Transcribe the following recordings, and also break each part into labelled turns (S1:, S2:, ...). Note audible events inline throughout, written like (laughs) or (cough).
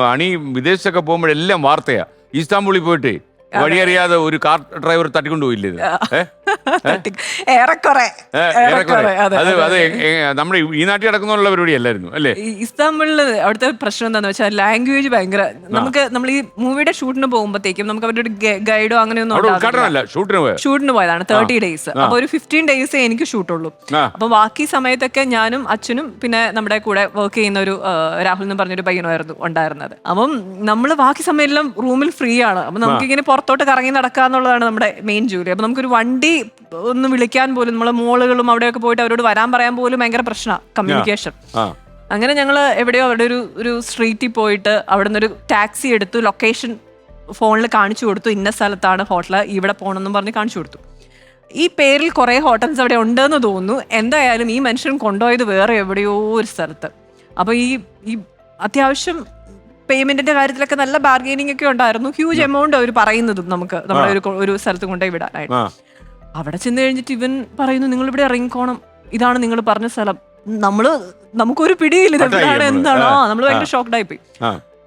S1: അണി വിദേശത്തൊക്കെ പോകുമ്പോഴെല്ലാം വാർത്തയാ. ഇസ്താംബുളിൽ പോയിട്ട് വഴിയറിയാതെ ഒരു കാർ ഡ്രൈവർ തട്ടിക്കൊണ്ടുപോയില്ലേ
S2: പോയില്ലേ (laughs) ഏറെക്കുറെ. അതെ
S1: നമ്മുടെ ഈ നാട്ടിൽ നടക്കുന്നുള്ള പരിപാടി അല്ലായിരുന്നു അല്ലേ?
S2: ഈ ഇസ്താംബുളിൽ അവിടുത്തെ പ്രശ്നം എന്താന്ന് വെച്ചാൽ ലാംഗ്വേജ് ഭയങ്കര നമുക്ക് നമ്മൾ ഈ മൂവിയുടെ ഷൂട്ടിന് പോകുമ്പോഴത്തേക്കും നമുക്ക് അവരുടെ ഒരു ഗൈഡോ അങ്ങനെയൊന്നും.
S1: ഷൂട്ടിന് പോയ?
S2: ഷൂട്ടിന് പോയതാണ് തേർട്ടി ഡേയ്സ് അപ്പൊ ഒരു ഫിഫ്റ്റീൻ ഡേയ്സ് എനിക്ക് ഷൂട്ടുള്ളൂ. അപ്പൊ ബാക്കി സമയത്തൊക്കെ ഞാനും അച്ഛനും പിന്നെ നമ്മുടെ കൂടെ വർക്ക് ചെയ്യുന്ന ഒരു രാഹുൽ എന്ന് പറഞ്ഞൊരു പയ്യനുമായിരുന്നു ഉണ്ടായിരുന്നത്. അപ്പം നമ്മൾ ബാക്കി സമയം എല്ലാം റൂമിൽ ഫ്രീ ആണ്. അപ്പൊ നമുക്ക് ഇങ്ങനെ പുറത്തോട്ട് കറങ്ങി നടക്കുക എന്നുള്ളതാണ് നമ്മുടെ മെയിൻ ജോലി. അപ്പൊ നമുക്കൊരു വണ്ടി ഒന്ന് വിളിക്കാൻ പോലും നമ്മളെ മോളുകളും അവിടെയൊക്കെ പോയിട്ട് അവരോട് വരാൻ പറയാൻ പോലും ഭയങ്കര പ്രശ്നമാണ് കമ്മ്യൂണിക്കേഷൻ അങ്ങനെ ഞങ്ങൾ എവിടെയോ അവിടെ ഒരു ഒരു സ്ട്രീറ്റിൽ പോയിട്ട് അവിടെ നിന്നൊരു ടാക്സി എടുത്തു ലൊക്കേഷൻ ഫോണിൽ കാണിച്ചു കൊടുത്തു ഇന്ന സ്ഥലത്താണ് ഹോട്ടൽ ഇവിടെ പോകണമെന്നും പറഞ്ഞ് കാണിച്ചു കൊടുത്തു. ഈ പേരിൽ കുറേ ഹോട്ടൽസ് അവിടെ ഉണ്ടെന്ന് തോന്നുന്നു. എന്തായാലും ഈ മനുഷ്യൻ കൊണ്ടുപോയത് വേറെ എവിടെയോ ഒരു സ്ഥലത്ത്. അപ്പോൾ ഈ ഈ അത്യാവശ്യം പേയ്മെന്റിന്റെ കാര്യത്തിലൊക്കെ നല്ല ബാർഗെയിനിങ് ഒക്കെ ഉണ്ടായിരുന്നു. ഹ്യൂജ് എമൗണ്ട് അവർ പറയുന്നതും നമുക്ക് നമ്മുടെ ഒരു ഒരു സ്ഥലത്ത് കൊണ്ടുപോയി വിടാനായിട്ട്. അവിടെ ചെന്ന് കഴിഞ്ഞിട്ട് ഇവൻ പറയുന്നു നിങ്ങൾ ഇവിടെ ഇറങ്ങിക്കോണം. ഇതാണ് നിങ്ങൾ പറഞ്ഞ സ്ഥലം. നമ്മൾ നമുക്കൊരു പിടിയില്ല ഇത് എവിടെയാണ്. എന്താണോ?
S1: ആ,
S2: നമ്മൾ ഭയങ്കര ഷോക്ക്ഡായി പോയി.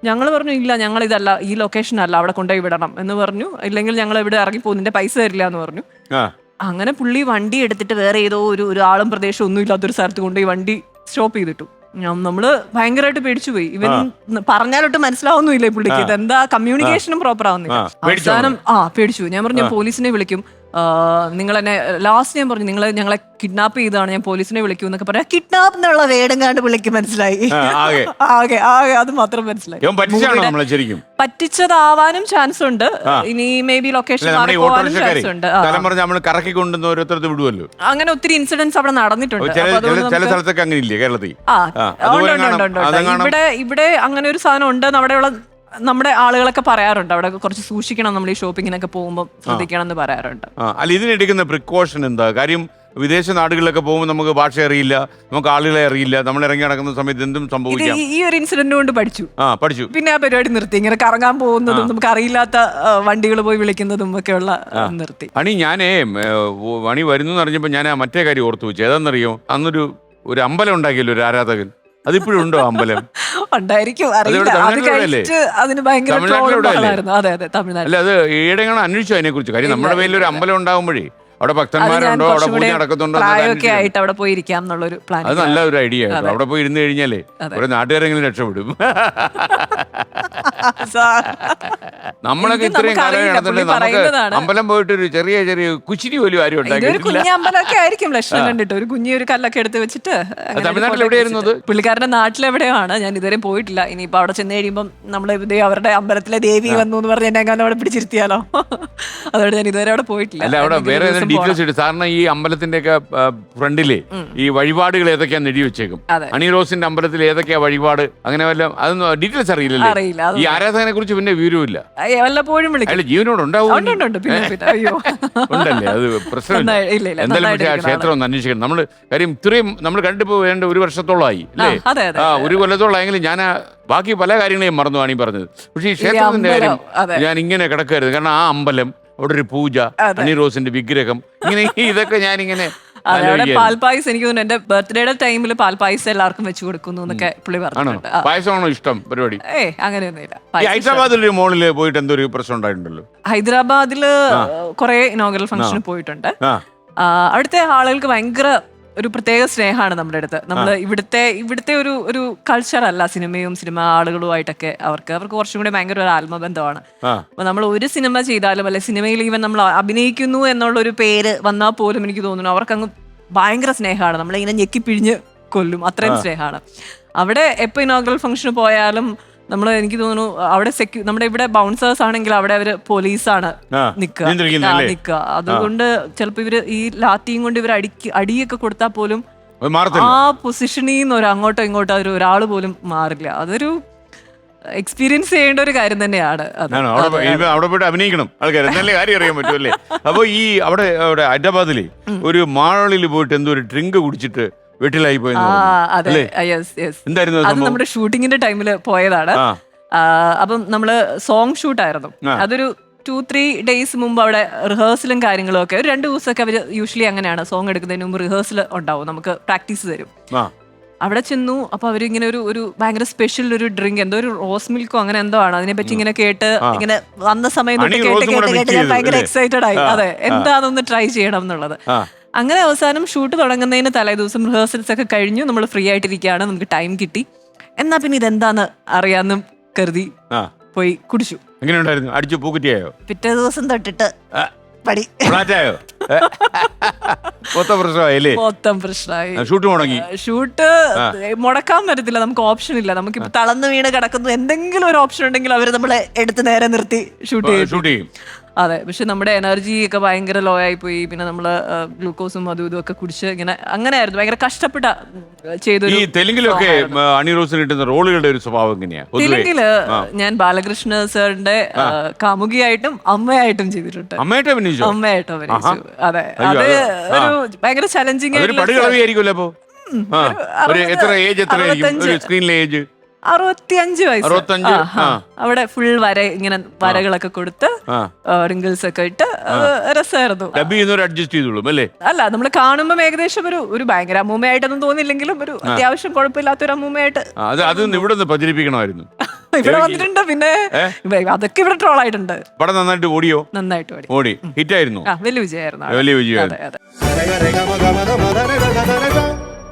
S2: ഞങ്ങൾ പറഞ്ഞു ഇല്ല ഞങ്ങൾ ഇതല്ല ഈ ലൊക്കേഷൻ അല്ല അവിടെ കൊണ്ടുപോയി വിടണം. എന്ന് പറഞ്ഞു. ഇല്ലെങ്കിൽ ഞങ്ങൾ ഇവിടെ ഇറങ്ങി പോകുന്നതിന്റെ നിന്റെ പൈസ തരില്ല എന്ന് പറഞ്ഞു. അങ്ങനെ പുള്ളി വണ്ടി എടുത്തിട്ട് വേറെ ഏതോ ഒരു ഒരു ആളും പ്രദേശം ഒന്നും ഇല്ലാത്തൊരു സ്ഥലത്ത് കൊണ്ടുപോയി വണ്ടി സ്റ്റോപ്പ് ചെയ്തിട്ടു. നമ്മൾ ഭയങ്കരമായിട്ട് പേടിച്ചു പോയി. ഇവൻ പറഞ്ഞാലൊട്ട് മനസ്സിലാവുന്നില്ല പുള്ളിക്ക്. ഇതെന്താ കമ്മ്യൂണിക്കേഷനും പ്രോപ്പർ ആവുന്നില്ല. അവസാനം ആ പേടിച്ചു. ഞാൻ പറഞ്ഞു പോലീസിനെ വിളിക്കും. നിങ്ങൾ എന്നെ ലാസ്റ്റ് ഞാൻ പറഞ്ഞു നിങ്ങൾ ഞങ്ങളെ കിഡ്നാപ്പ് ചെയ്താണ് ഞാൻ പോലീസിനെ വിളിക്കൂ എന്നൊക്കെ പറയാം കിഡ്നാപ്പ് എന്നുള്ള വേടും കണ്ട് വിളിക്കും മനസ്സിലായി? (laughs)
S1: ആകെ.
S2: ആകെ അത് മാത്രം മനസ്സിലായി. പറ്റിച്ചതാവാനും ചാൻസ് ഉണ്ട്. ഇനി മേ ബി ലൊക്കേഷൻ ചാൻസ് ഉണ്ട്.
S1: കറക്കി കൊണ്ടുവന്ന്
S2: അങ്ങനെ ഒത്തിരി ഇൻസിഡൻസ് അവിടെ നടന്നിട്ടുണ്ട്.
S1: ചില സ്ഥലത്തൊക്കെ അങ്ങനെ ഇല്ലേ കേരളത്തിൽ
S2: ഇവിടെ ഇവിടെ അങ്ങനെ ഒരു സാധനം ഉണ്ട് അവിടെയുള്ള നമ്മുടെ ആളുകളൊക്കെ പറയാറുണ്ട് അവിടെ കുറച്ച് സൂക്ഷിക്കണം നമ്മൾ ഈ ഷോപ്പിങ്ങിനൊക്കെ പോകുമ്പോൾ ശ്രദ്ധിക്കണം എന്ന് പറയാറുണ്ട്.
S1: ആ അല്ല ഇതിനെടുക്കുന്ന പ്രിക്കോഷൻ എന്താ? കാര്യം വിദേശ നാടുകളിലൊക്കെ പോകുമ്പോൾ നമുക്ക് ഭാഷ അറിയില്ല നമുക്ക് ആളുകളെ അറിയില്ല നമ്മൾ ഇറങ്ങി നടക്കുന്ന സമയത്ത് എന്തും
S2: ഇത്
S1: സംഭവിക്കാം.
S2: ഈ- ഈ ഒരു ഇൻസിഡന്റ് കൊണ്ട് പഠിച്ചു.
S1: ആ പഠിച്ചു.
S2: പിന്നെ ആ പരിപാടി നിർത്തി ഇങ്ങനെ കറങ്ങാൻ പോകുന്നതും നമുക്ക് അറിയില്ലാത്ത വണ്ടികൾ പോയി വിളിക്കുന്നതും ഒക്കെ ഉള്ള നിർത്തി.
S1: അണി ഞാനേ ഏ, ഓ, അണി വരുന്നു എന്ന് അറിഞ്ഞപ്പോൾ ഞാൻ ആ മറ്റേ കാര്യം ഓർത്തു വെച്ചു. ഏതാണെന്നറിയോ അന്നൊരു ഒരു അമ്പലം ഉണ്ടാക്കിയല്ലോ ഒരു ആരാധകൻ. അതിപ്പോഴും ഉണ്ടോ അമ്പലം?
S2: ഉണ്ടായിരിക്കും. അറിയില്ല. അത് അതിന് ഭയങ്കര. അതെ അതെ തമിഴ്നാട്
S1: അല്ല അത് ഈയിടെങ്ങനെ അന്വേഷിച്ചു അതിനെ കുറിച്ച് കാര്യം നമ്മുടെ പേരിൽ ഒരു അമ്പലം ഉണ്ടാകുമ്പോഴേ അവിടെ ഭക്തന്മാരുണ്ടോ? അവിടെ പൂജ നടക്കുന്നുണ്ടോ
S2: പ്രായമൊക്കെ ആയിട്ട് അവിടെ പോയി ഇരിക്കാം എന്നുള്ളൊരു പ്ലാൻ
S1: അത് നല്ല ഒരു ഐഡിയ ആയിരുന്നു. അവിടെ പോയി ഇരുന്ന് കഴിഞ്ഞാലേ ഒരു നാട്ടുകാരെങ്കിലും രക്ഷപ്പെടും. (laughs) നമ്മളൊക്കെ
S2: ഇത്
S1: ഇത്രയും കാലം നടന്നിട്ട് നമുക്ക് അമ്പലം പോയിട്ട് ഒരു ചെറിയ ചെറിയ കുച്ചിരി പോലും ആരും
S2: കുഞ്ഞമ്പലമൊക്കെ ആയിരിക്കും ലക്ഷണം കണ്ടിട്ട്. ഒരു കുഞ്ഞി ഒരു കല്ലൊക്കെ എടുത്ത് വെച്ചിട്ട്
S1: തമിഴ്നാട്ടിൽ എവിടെയായിരുന്നു.
S2: പുള്ളിക്കാരന്റെ നാട്ടിലെവിടെയാണ്? ഞാൻ ഇതുവരെ പോയിട്ടില്ല. ഇനിയിപ്പോ അവിടെ ചെന്ന് കഴിയുമ്പോൾ നമ്മൾ ഇതേ അവരുടെ അമ്പലത്തിലെ ദേവി വന്നു എന്ന് പറഞ്ഞ് എന്നെ അവിടെ പിടിച്ചിരുത്തിയാലോ? (laughs) അതുകൊണ്ട് ഞാൻ ഇതുവരെ അവിടെ പോയിട്ടില്ല.
S1: ഡീറ്റെയിൽസ് ഇട്ട് സാറിന് ഈ അമ്പലത്തിന്റെ ഒക്കെ ഫ്രണ്ടിൽ ഈ വഴിപാടുകൾ ഏതൊക്കെയാന്ന് എഴുതി വെച്ചേക്കും. അണി റോസിന്റെ അമ്പലത്തിൽ ഏതൊക്കെയാ വഴിപാട്? അങ്ങനെ വല്ല അതൊന്നും ഡീറ്റെയിൽസ് അറിയില്ലല്ലേ?
S2: അറിയില്ല,
S1: ഈ ആരാധകനെ കുറിച്ച് പിന്നെ വിവരമില്ല
S2: അയ്യ, വല്ലപ്പോഴും
S1: അയാൾ ജീവനോട് ഉണ്ടാവും. ഉണ്ടല്ലേ? അത്
S2: പ്രശ്നം
S1: എന്തായാലും പക്ഷേ ആ ക്ഷേത്രം ഒന്ന് അന്വേഷിക്കണം. നമ്മൾ കാര്യം ഇത്രയും നമ്മൾ കണ്ടിപ്പോ വേണ്ട ഒരു വർഷത്തോളമായി അല്ലേ?
S2: ആ,
S1: ഒരു കൊല്ലത്തോളായെങ്കിലും ഞാൻ ബാക്കി പല കാര്യങ്ങളെയും മറന്നു ആണ് ഈ പറഞ്ഞത്. പക്ഷേ ഈ ക്ഷേത്രത്തിന്റെ കാര്യം ഞാൻ ഇങ്ങനെ കിടക്കരുത് കാരണം ആ അമ്പലം അവിടെ ഒരു പൂജ. അണി റോസിന്റെ വിഗ്രഹം. ഇങ്ങനെ ഇതൊക്കെ ഞാനിങ്ങനെ ഇങ്ങനെ
S2: പാൽപായസം. എനിക്ക് തോന്നുന്നു എന്റെ ബർത്ത്ഡേയുടെ ടൈമിൽ പാൽപായസം എല്ലാവർക്കും വെച്ച് കൊടുക്കുന്നു എന്നൊക്കെ പുള്ളി
S1: പറഞ്ഞു
S2: പറഞ്ഞിട്ടുണ്ട്.
S1: പായസമാണോ ഇഷ്ടം പരിപാടി?
S2: ഏ അങ്ങനെയൊന്നുമില്ല.
S1: ഹൈദരാബാദിൽ മോളിൽ പോയിട്ട് എന്തോ ഒരു പ്രശ്നം ഉണ്ടായിട്ടുണ്ടല്ലോ?
S2: ഹൈദരാബാദിൽ കുറെ ഇനോഗ്രൽ ഫംഗ്ഷന് പോയിട്ടുണ്ട്. അവിടുത്തെ ആളുകൾക്ക് ഭയങ്കര ഒരു പ്രത്യേക സ്നേഹമാണ് നമ്മുടെ അടുത്ത്. നമ്മൾ ഇവിടുത്തെ ഇവിടുത്തെ ഒരു ഒരു കൾച്ചർ അല്ല സിനിമയും സിനിമ ആളുകളുമായിട്ടൊക്കെ അവർക്ക്. അവർക്ക് കുറച്ചും കൂടി ഭയങ്കര ഒരു ആത്മബന്ധമാണ്. അപ്പൊ നമ്മൾ ഒരു സിനിമ ചെയ്താലും അല്ലെ സിനിമയിൽ ഈവൻ നമ്മൾ അഭിനയിക്കുന്നു എന്നുള്ള ഒരു പേര് വന്നാൽ പോലും എനിക്ക് തോന്നുന്നു അവർക്ക് അങ്ങ് ഭയങ്കര സ്നേഹമാണ്. നമ്മളിങ്ങനെ ഞെക്കിപ്പിഴിഞ്ഞ് കൊല്ലും. അത്രയും സ്നേഹമാണ്. അവിടെ എപ്പോ ഇനോഗ്രൽ ഫംഗ്ഷന് പോയാലും നമ്മൾ എനിക്ക് തോന്നുന്നു അവിടെ സെക്യൂ നമ്മുടെ ഇവിടെ ബൗൺസേഴ്സ് ആണെങ്കിൽ അവിടെ അവർ പോലീസാണ് നിൽക്കുക
S1: നിൽക്കുക
S2: നിക്കുക അതുകൊണ്ട് ചിലപ്പോ ഇവർ ഈ ലാത്തിയും കൊണ്ട് ഇവർ അടിക്ക് അടിയൊക്കെ കൊടുത്താൽ പോലും ആ പൊസിഷനിൽ നിന്ന് ഒരു അങ്ങോട്ടോ ഇങ്ങോട്ടോ ഒരു ഒരാൾ പോലും മാറില്ല. അതൊരു എക്സ്പീരിയൻസ് ചെയ്യേണ്ട ഒരു കാര്യം തന്നെയാണ്
S1: അവിടെ പോയി- പോയിട്ട് അഭിനയിക്കണം. ആൾക്കാർ നല്ല കാര്യം അറിയാൻ പറ്റുമല്ലേ? (laughs) അപ്പൊ ഈ അവിടെ അവിടെ ഹൈദരാബാദിലെ ഒരു മാളിൽ പോയിട്ട് എന്തോ ഒരു ഡ്രിങ്ക് കുടിച്ചിട്ട് വീട്ടിലായി പോയി
S2: അതെ. യെസ് യെസ്
S1: എന്തായിരുന്നു അത്
S2: നമ്മുടെ ഷൂട്ടിങ്ങിന്റെ ടൈമിൽ പോയതാണ്. അപ്പം നമ്മൾ സോങ് ഷൂട്ടായിരുന്നു. അതൊരു ടു ത്രീ ഡേയ്സ് മുമ്പ് അവിടെ റിഹേഴ്സലും കാര്യങ്ങളും ഒക്കെ. ഒരു രണ്ട് ദിവസമൊക്കെ അവർ യൂഷ്വലി അങ്ങനെയാണ് സോങ് എടുക്കുന്നതിന് മുമ്പ് റിഹേഴ്സൽ ഉണ്ടാവും. നമുക്ക് പ്രാക്ടീസ് തരും. അവിടെ ചെന്നു. അപ്പൊ അവരിങ്ങനെ ഒരു ഒരു ഭയങ്കര സ്പെഷ്യൽ ഒരു ഡ്രിങ്ക് എന്തോ ഒരു റോസ് മിൽക്കോ അങ്ങനെ എന്തോ ആണ്. അതിനെ പറ്റി ഇങ്ങനെ കേട്ട് ഇങ്ങനെ വന്ന സമയം കേട്ട് കേട്ട് കേട്ട് ഞാൻ ഭയങ്കര എക്സൈറ്റഡ് ആയി. അതെ. എന്താണെന്ന് ട്രൈ ചെയ്യണം എന്നുള്ളത്. അങ്ങനെ അവസാനം ഷൂട്ട് തുടങ്ങുന്നതിന് തലേദിവസം റിഹേഴ്സൽസ് ഒക്കെ കഴിഞ്ഞു. നമ്മൾ ഫ്രീ ആയിട്ടിരിക്കുകയാണ്. നമുക്ക് ടൈം കിട്ടി. എന്നാ പിന്നെ ഇതെന്താന്ന് അറിയാന്നും കരുതി
S1: ആ.
S2: പോയി കുടിച്ചു.
S1: എങ്ങനെ ഉണ്ടായിരുന്നു അടിച്ചു പൂക്കുറ്റിയായോ?
S2: പിറ്റേ ദിവസം തൊട്ടിട്ട് പടി.
S1: ഫ്ലാറ്റായോ? മൊത്തം പ്രശ്നമായല്ലേ
S2: മൊത്തം പ്രശ്നമായി.
S1: ഷൂട്ട് മുടങ്ങി.
S2: ഷൂട്ട് മുടക്കാൻ പറ്റത്തില്ല. നമുക്ക് ഓപ്ഷൻ ഇല്ല. നമുക്ക് തളന്ന് തളർന്ന് വീണ് കിടക്കുന്നു. എന്തെങ്കിലും ഒരു ഓപ്ഷൻ ഉണ്ടെങ്കിൽ അവർ നമ്മളെ എടുത്ത് നേരെ നിർത്തി ഷൂട്ട് ചെയ്യും.
S1: ഷൂട്ട് ചെയ്യും.
S2: അതെ പക്ഷെ നമ്മുടെ എനർജി ഒക്കെ ഭയങ്കര ലോ ആയി പോയി പിന്നെ നമ്മൾ ഗ്ലൂക്കോസും അതും ഇതും ഒക്കെ കുടിച്ച് ഇങ്ങനെ അങ്ങനെയായിരുന്നു. ഭയങ്കര കഷ്ടപ്പെട്ട
S1: ഈ
S2: ചെയ്തൊരു
S1: തെലുങ്കിലൊക്കെ അണി റോസിന് കിട്ടുന്ന റോളുകളുടെ ഒരു സ്വഭാവം എങ്ങനെയാ?
S2: തെലുങ്കിൽ ഞാൻ ബാലകൃഷ്ണ സാറിന്റെ കാമുകിയായിട്ടും അമ്മയായിട്ടും ചെയ്തിട്ടുണ്ട്.
S1: അമ്മയായിട്ട് അഭിനയിച്ചോ?
S2: അമ്മയായിട്ടും അഭിനയിച്ചു. അതെ. അത് ഒരു ഭയങ്കര ചലഞ്ചിങ്
S1: ആയിട്ടുള്ള എത്ര ഏജ് ഒരു സ്ക്രീനിലെ ഏജ്
S2: അറുപത്തിയഞ്ച് വയസ്സ്
S1: അറുപത്തഞ്ച്,
S2: ആ, ആ. അവിടെ ഫുൾ വര ഇങ്ങനെ വരകളൊക്കെ കൊടുത്ത്
S1: ആ
S2: റിങ്കിൾസ് ഒക്കെ ഇട്ട് രസമായിരുന്നു
S1: ഡബ് ചെയ്യുന്നവർ അഡ്ജസ്റ്റ് ചെയ്തോളും അല്ലേ
S2: അല്ല നമ്മൾ കാണുമ്പോൾ ഏകദേശം ഒരു ഒരു ഭയങ്കര അമ്മൂമ്മയായിട്ടൊന്നും തോന്നില്ലെങ്കിലും ഒരു അത്യാവശ്യം കുഴപ്പമില്ലാത്ത ഒരു അമ്മൂമ്മയായിട്ട്
S1: ആ, അത് അത് ഇവിടെ നിന്ന് പ്രചരിപ്പിക്കണമായിരുന്നു
S2: ഇവിടെ വന്നിട്ടുണ്ട് പിന്നെ ഇവ- അതൊക്കെ ഇവിടെ ട്രോൾ ആയിട്ടുണ്ട്
S1: പടം നന്നായിട്ട് ഓടിയോ
S2: നന്നായിട്ട് പാടി
S1: ഓടി ഹിറ്റായിരുന്നു
S2: ആ വലിയ വിജയമായിരുന്നു
S1: വലിയ വിജയമായിരുന്നു
S2: അതെ അതെ